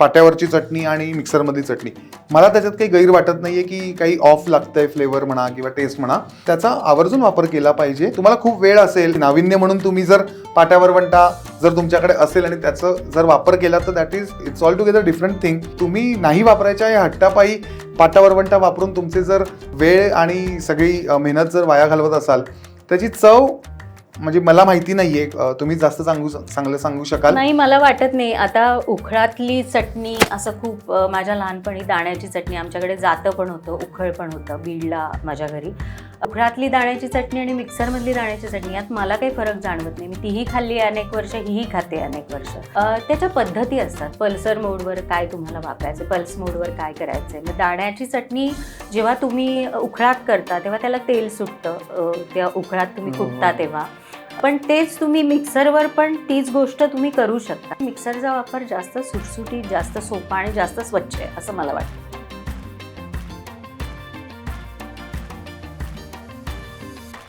पाट्यावरची चटणी आणि मिक्सरमधली चटणी. मला त्याच्यात काही गैर वाटत नाहीये की काही ऑफ लागतंय फ्लेवर म्हणा किंवा टेस्ट म्हणा. त्याचा आवर्जून वापर केला पाहिजे. तुम्हाला खूप वेळ असेल नाविन्य म्हणून तुम्ही जर पाट्यावर वंटा जर तुमच्याकडे असेल आणि त्याचं जर वापर केला तर that is it's all together different thing तुम्ही नाही वापरायच्या या हट्टापायी पाटावरवंटा वापरून तुमचे जर वेळ आणि सगळी मेहनत जर वाया घालवत असाल त्याची चव म्हणजे मला माहिती नाहीये अ, तुम्ही जास्त सांगू चांगलं सांगू शकाल? नाही मला वाटत नाही. आता उखळातली चटणी असं खूप अ, माझ्या लहानपणी दाण्याची चटणी आमच्याकडे जातं पण होतं उखळ पण होतं बीडला माझ्या घरी. उखळातली दाण्याची चटणी आणि मिक्सरमधली दाण्याची चटणी यात मला काही फरक जाणवत नाही. मी तीही खाल्ली आहे अनेक वर्ष हीही खाते अनेक वर्ष. अ, त्याच्या पद्धती असतात. पल्सर मोडवर काय तुम्हाला वापरायचं पल्स मोडवर काय करायचं मग दाण्याची चटणी जेव्हा तुम्ही उखळात करता तेव्हा त्याला तेल सुटतं. अ, त्या उखळात तुम्ही कुटता तेव्हा. पण तेच तुम्ही मिक्सरवर पण तीच गोष्ट तुम्ही करू शकता. मिक्सरचा वापर जास्त सुटसुटीत जास्त सोपा आणि जास्त स्वच्छ आहे असं मला वाटतं.